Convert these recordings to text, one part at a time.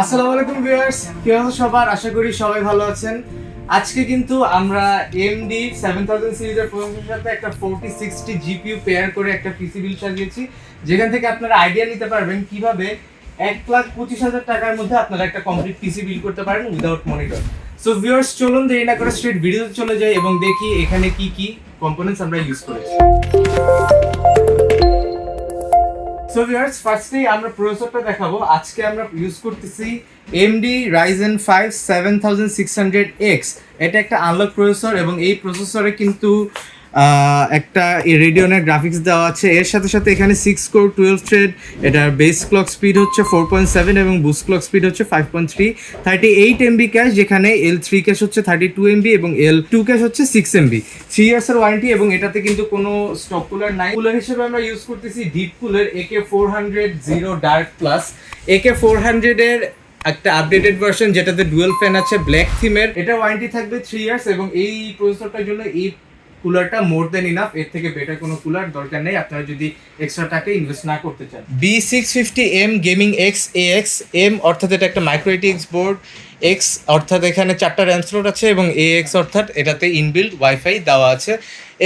আসসালামু আলাইকুম ভিউয়ার্স, কি অবস্থা সবার? আশা করি সবাই ভালো আছেন। আজকে কিন্তু আমরা এমডি সেভেন থাউজেন্ড সিরিজের প্রসেসরের সাথে একটা ফোরটি সিক্সটি জিপিইউ পেয়ার করে একটা পিসি বিল সাজিয়েছি। যেখান থেকে আপনারা আইডিয়া নিতে পারবেন কীভাবে এক লাখ পঁচিশ হাজার টাকার মধ্যে আপনারা একটা কমপ্লিট পিসি বিল করতে পারেন উইদাউট মনিটর সো ভিউয়ার্স চলুন দেরি না করে স্ট্রেট ভিডিওতে চলে যাই এবং দেখি এখানে কি কি কম্পোনেন্টস আমরা ইউজ করেছি। সো ভিউয়ার্স ফার্স্টেই আমরা প্রসেসরটা দেখাবো। আজকে আমরা ইউজ করতেছি AMD Ryzen 5 7600X এটা একটা আনলক প্রসেসর এবং এই প্রসেসরে কিন্তু একটা রেডিওনের গ্রাফিক্স দেওয়া আছে। এর সাথে সাথে এখানে সিক্স কোর টুয়েলভ থ্রেড এটার বেস ক্লক স্পিড হচ্ছে ফোর পয়েন্ট সেভেন এবং বুস ক্লক স্পিড হচ্ছে five point three thirty eight MB cache যেখানে এল থ্রি ক্যাশ হচ্ছে থার্টি টু এমবি এবং এল টু ক্যাশ হচ্ছে সিক্স এমবি থ্রি ইয়ার্সের warranty এবং এটাতে কিন্তু কোনো স্টক কুলার নাই। কুলার হিসেবে আমরা ইউজ করতেছি deep cooler AK four hundred zero dark plus AK four হান্ড্রেডের একটা আপডেটেড ভার্সন যেটাতে ডুয়েল ফ্যান আছে ব্ল্যাক থিমের এটা ওয়ারেন্টি থাকবে থ্রি ইয়ার্স এবং এই প্রসেসরটার জন্য এই কুলারটা মোর দেন ইনাফ এর থেকে বেটার কোনো কুলার দরকার নেই। আপনারা যদি এক্সট্রা টাকা ইনভেস্ট না করতে চান। B six fifty M gaming X A X M অর্থাৎ এটা একটা মাইক্রোএটিক্স বোর্ড এক্স অর্থাৎ এখানে চারটা র্যাম স্লট আছে এবং এ এক্স অর্থাৎ এটাতে ইনবিল্ড ওয়াইফাই দেওয়া আছে।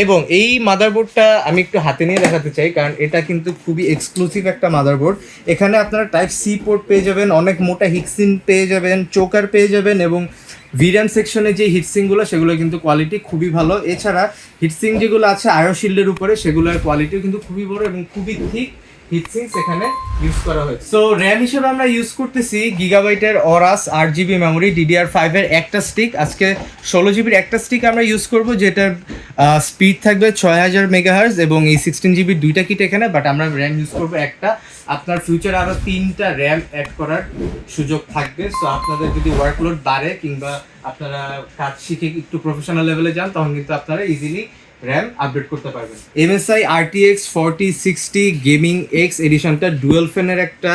এবং এই মাদারবোর্ডটা আমি একটু হাতে নিয়ে দেখাতে চাই, কারণ এটা কিন্তু খুবই এক্সক্লুসিভ একটা মাদারবোর্ড এখানে আপনারা টাইপ সি পোর্ট পেয়ে যাবেন, অনেক মোটা হিটসিন পেয়ে যাবেন চোকার পেয়ে যাবেন এবং ভিরান সেকশনে যে হিটসিংগুলো সেগুলো কিন্তু কোয়ালিটি খুবই ভালো। এছাড়া হিটসিং যেগুলো আছে আয়ো শিল্ডের উপরে, সেগুলোর কোয়ালিটিও কিন্তু খুবই বড় এবং খুবই ঠিক হিটসিংস এখানে ইউজ করা হয়েছে। সো র্যাম হিসেবে আমরা ইউজ করতেছি গিগাবাইটের অরাস আট জিবি মেমোরি ডিডিআর ফাইভের একটা স্টিক আজকে ষোলো জিবির একটা স্টিক আমরা ইউজ করব, যেটার স্পিড থাকবে ছয় হাজার মেগাহার্জ এবং এই সিক্সটিন জিবির দুইটা কিট এখানে বাট আমরা র্যাম ইউজ করব একটা। আপনার ফিউচারে আরও তিনটা র্যাম অ্যাড করার সুযোগ থাকবে। সো আপনাদের যদি ওয়ার্কলোড বাড়ে কিংবা আপনারা কাজ শিখে একটু প্রফেশনাল লেভেলে যান, তখন কিন্তু আপনারা ইজিলি র্যাম আপডেট করতে পারবেন। MSI RTX forty sixty gaming X এডিশনটা dual ফ্যানের একটা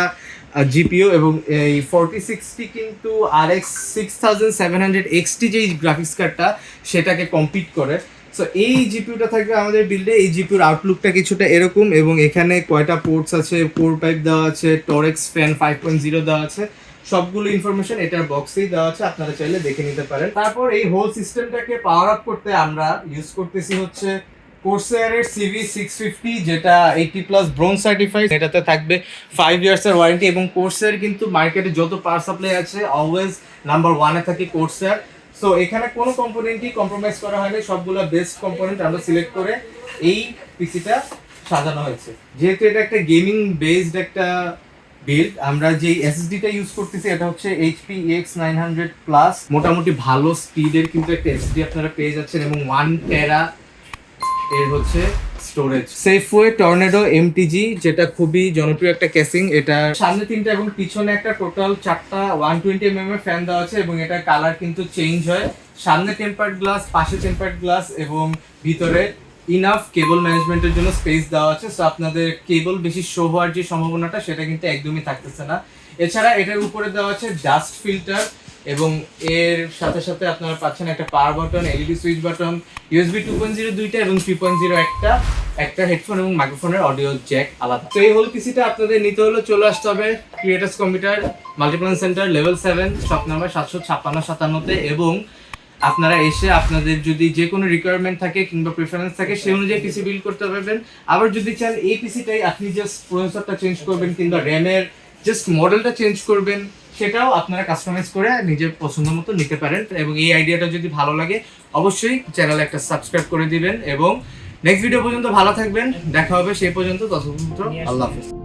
জিপিও এবং এই ফর্টি সিক্সটি কিন্তু R X six thousand seven hundred XT যেই গ্রাফিক্স কার্ডটা সেটাকে কম্পিট করে। সো এই জিপিউটা থাকবে আমাদের বিল্ডে এই জিপিউর আউটলুকটা কিছুটা এরকম এবং এখানে কয়টা পোর্টস আছে কোর পাইপ দেওয়া আছে Torx fan five point zero দেওয়া আছে। সবগুলো ইনফরমেশন এটার বক্সেই দেওয়া আছে, আপনারা চাইলে দেখে নিতে পারেন। তারপর এই হোল সিস্টেমটাকে পাওয়ার আপ করতে আমরা ইউজ করতেছি হচ্ছে কোর্সেয়ারের সিভি সিক্স ফিফটি যেটা এইটি প্লাস ব্রোন সার্টিফাইড এটাতে থাকবে ফাইভ ইয়ার্সের ওয়ারেন্টি এবং কোর্সের কিন্তু মার্কেটে যত পাওয়ার সাপ্লাই আছে অলওয়েজ নাম্বার ওয়ানে থাকে কোর্সেয়ার সো এখানে কোনো কম্পোনেন্টই কম্প্রোমাইজ করা হয়নি, সবগুলো বেস্ট কম্পোনেন্ট আমরা সিলেক্ট করে এই পিসিটা সাজানো হয়েছে। যেহেতু এটা একটা গেমিং বেসড একটা বিল্ড আমরা যে এসএসডিটা ইউজ করতেছি, এটা হচ্ছে HP X nine hundred plus মোটামুটি ভালো স্পিডের কিন্তু একটা এসএসডি আপনারা পেয়ে যাচ্ছেন এবং ওয়ান টেরা এর হচ্ছে স্টোরেজ সেফওয়ে টর্নেডো এমটিজি যেটা খুবই জনপ্রিয় একটা কেসিং এটা সামনে তিনটা এবং পিছনে একটা টোটাল চারটা ওয়ান টোয়েন্টি এম এর ফ্যান দেওয়া আছে এবং এটার কালার কিন্তু চেঞ্জ হয়। সামনে টেম্পার্ড গ্লাস পাশে টেম্পার্ড গ্লাস এবং ভিতরে ইনাফ কেবল ম্যানেজমেন্টের জন্য স্পেস দেওয়া আছে সো আপনাদের কেবল বেশি শো হওয়ার যে সম্ভাবনাটা, সেটা কিন্তু একদমই থাকতেছে না। এছাড়া এটার উপরে দেওয়া আছে ডাস্ট ফিল্টার এবং এর সাথে সাথে আপনারা পাচ্ছেন একটা power button LED switch button USB two point zero দুইটা এবং থ্রি পয়েন্ট জিরো একটা একটা হেডফোন এবং মাইক্রোফোনের অডিও জ্যাক আলাদা। তো এই হোল পিসিটা আপনাদের নিতে হলে, চলে আসতে হবে creators computer multiplan center level seven shop number সাতশো ছাপ্পান্ন সাতান্নতে, এবং আপনারা এসে আপনাদের যদি যে কোনো রিকোয়ারমেন্ট থাকে কিংবা প্রেফারেন্স থাকে, সেই অনুযায়ী পিসি বিল্ড করতে পারবেন। আবার যদি চান এই পিসিটাই আপনি জাস্ট প্রসেসরটা চেঞ্জ করবেন কিংবা র্যামের জাস্ট মডেলটা চেঞ্জ করবেন, সেটাও আপনারা কাস্টমাইজ করে নিজের পছন্দ মতো নিতে পারেন এবং এই আইডিয়াটা যদি ভালো লাগে, অবশ্যই চ্যানেলে একটা সাবস্ক্রাইব করে দিবেন এবং নেক্সট ভিডিও পর্যন্ত ভালো থাকবেন। দেখা হবে সেই পর্যন্ত। ততক্ষণ আল্লাহ হাফিজ।